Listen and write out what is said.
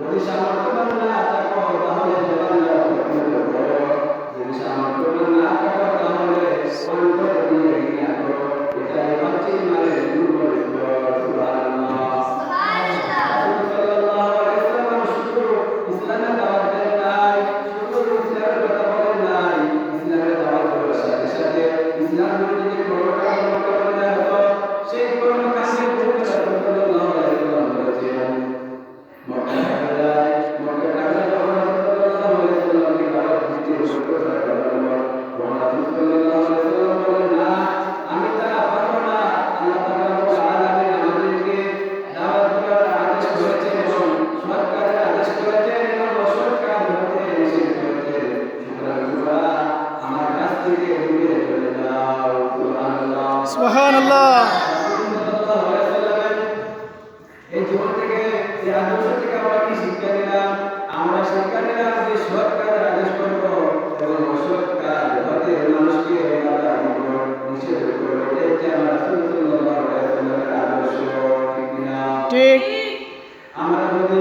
যদি সামর্থ্যবান না সুবহান আল্লাহ এই জীবন থেকে যে আদর্শ থেকে আমরা কি ঠিক। আমরা যদি